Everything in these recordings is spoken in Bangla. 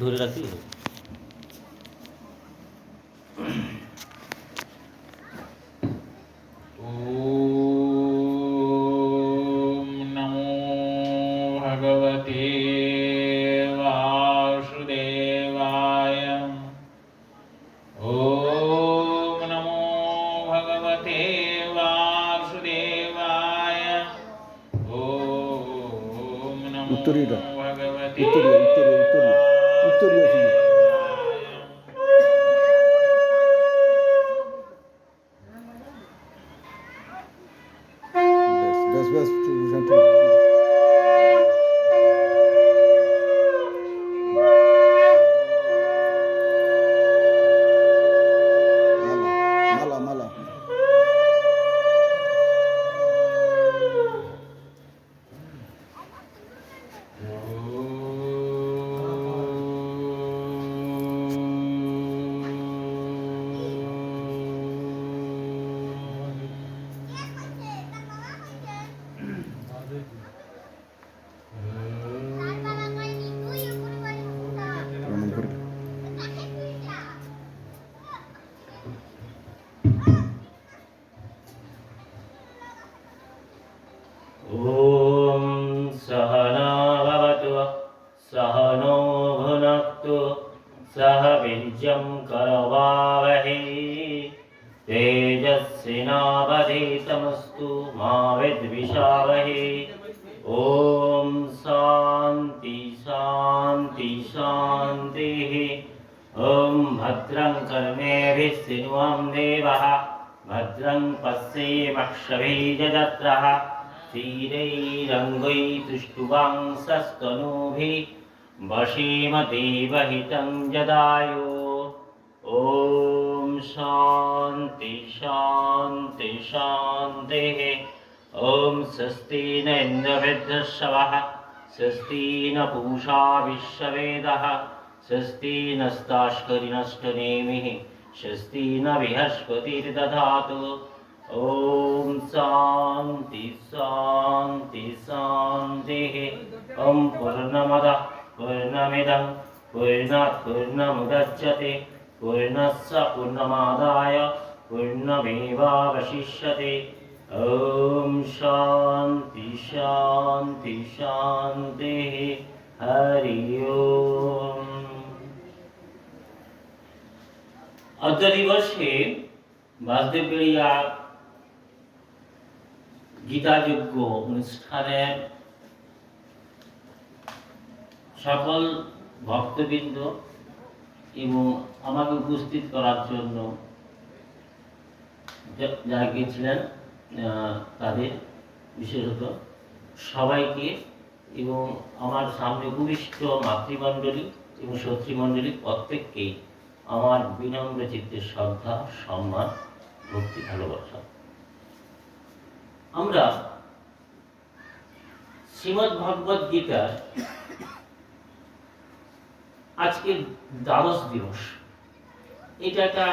ধরে রাখলেই হবে Victoria, Victoria, Victoria. vitoriosinho. Desce, desce, desce, desce, desce, नो भुनक्तु सह वीर्यं करवावहै। तेजस्विनावधीतमस्तु मा विद्विषावहै। ॐ शान्ति शान्ति शान्तिः। ॐ भद्रं कर्णेभिः शृण्वं देवः। भद्रं पश्येमक्षभिजत्रः स्थिरैरङ्गैतुष्टुवांसस्तनूभिः वशीम देवहितं जदायो। ॐ शान्ति शान्ति शान्तिः। ॐ स्वस्ति न इन्द्रवृद्धश्रवः स्वस्ति न पूषा विश्ववेदः स्वस्ति नस्ताष्करिनष्टनेमिः स्वस्ति न बृहस्पतिर्दधातु। ॐ शान्ति शान्ति शान्तिः। ॐ पूर्णमदः पूर्णमिदं पूर्णात् पूर्णमुदच्यते पूर्णस्य पूर्णमादाय पूर्णमेवावशिष्यते ॐ शान्ति शान्ति शान्तिः हरि ओम् অদ্য দিবসে বাসদেবগড়িয়া গীতাযজ্ঞ অনুষ্ঠানে সকল ভক্তবৃন্দ এবং আমাকে উপস্থিত করার জন্য যারা গিয়েছিলেন তাদের বিশেষত সবাইকে এবং আমার সামনে উপবিষ্ট মাতৃমণ্ডলী এবং শত্রুমণ্ডলী প্রত্যেককেই আমার বিনম্র চিত্তের শ্রদ্ধা, সম্মান, ভক্তি, ভালোবাসা। আমরা শ্রীমৎ ভগবত গীতার আজকে দ্বাদশ দিবস। এটা একটা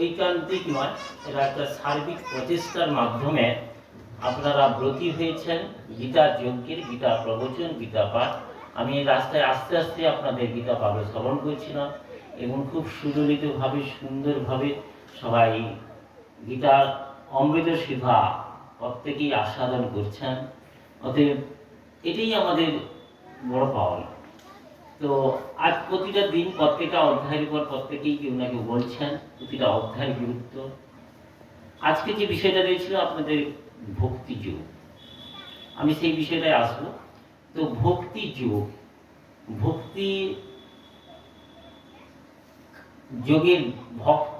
ঐকান্তিক নয়, এটা একটা সার্বিক প্রচেষ্টার মাধ্যমে আপনারা ব্রতী হয়েছেন, গীতা যজ্ঞের, গীতা প্রবচন, গীতা পাঠ। আমি এই রাস্তায় আস্তে আস্তে আপনাদের গীতা পাঠ শ্রবণ করছিলাম এবং খুব সুললিতভাবে, সুন্দরভাবে সবাই গীতার অমৃত সিধা প্রত্যেকেই আস্বাদন করছেন। অতএব এটাই আমাদের বড় পাওনা। তো আজ প্রতিটা দিন প্রত্যেকটা অধ্যায়ের উপর প্রত্যেকেই কেউ না কেউ বলছেন, প্রতিটা অধ্যায়ের গুরুত্ব। আজকে যে বিষয়টা দিয়েছিল আপনাদের ভক্তি যোগ, আমি সেই বিষয়টায় আসব। তো ভক্তি যোগ, ভক্তি যোগের ভক্ত